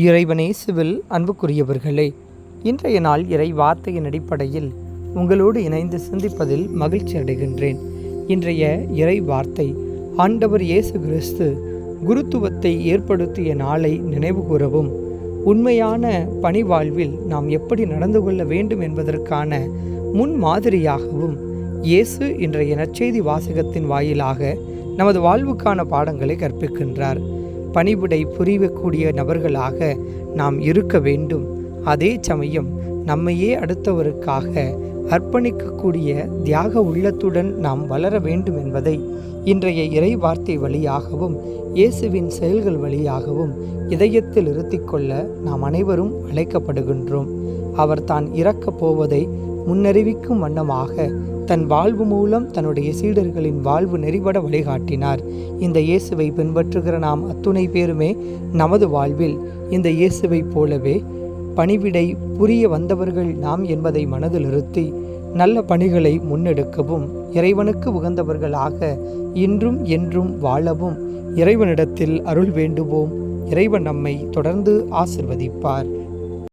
இறைவனேசுவில் அன்புக்குரியவர்களே இன்றைய நாள் இறை வார்த்தையின் அடிப்படையில் உங்களோடு இணைந்து சிந்திப்பதில் மகிழ்ச்சி அடைகின்றேன். இன்றைய இறை வார்த்தை ஆண்டவர் இயேசு கிறிஸ்து குருத்துவத்தை ஏற்படுத்திய நாளை நினைவு கூறவும் உண்மையான பணிவாழ்வில் நாம் எப்படி நடந்து கொள்ள வேண்டும் என்பதற்கான முன்மாதிரியாகவும் இயேசு இன்றைய நற்செய்தி வாசகத்தின் வாயிலாக நமது வாழ்வுக்கான பாடங்களை கற்பிக்கின்றார். பணிவிடை புரியக்கூடிய நபர்களாக நாம் இருக்க வேண்டும். அதே சமயம் நம்மையே அடுத்தவருக்காக அர்ப்பணிக்கக்கூடிய தியாக உள்ளத்துடன் நாம் வளர வேண்டும் என்பதை இன்றைய இறை வார்த்தை வழியாகவும் இயேசுவின் செயல்கள் வழியாகவும் இதயத்தில் இருத்திக்கொள்ள நாம் அனைவரும் அழைக்கப்படுகின்றோம். அவர் தான் இறக்கப் போவதை முன்னறிவிக்கும் வண்ணமாக தன் வாழ்வு மூலம் தன்னுடைய சீடர்களின் வாழ்வு நெறிபட வழிகாட்டினார். இந்த இயேசுவை பின்பற்றுகிற நாம் அத்துணை பேருமே நமது வாழ்வில் இந்த இயேசுவைப் போலவே பணிவிடை புரிய வந்தவர்கள் நாம் என்பதை மனதில் இருத்தி நல்ல பணிகளை முன்னெடுக்கவும் இறைவனுக்கு உகந்தவர்களாக இன்றும் என்றும் வாழவும் இறைவனிடத்தில் அருள் வேண்டுவோம். இறைவன் நம்மை தொடர்ந்து ஆசிர்வதிப்பார்.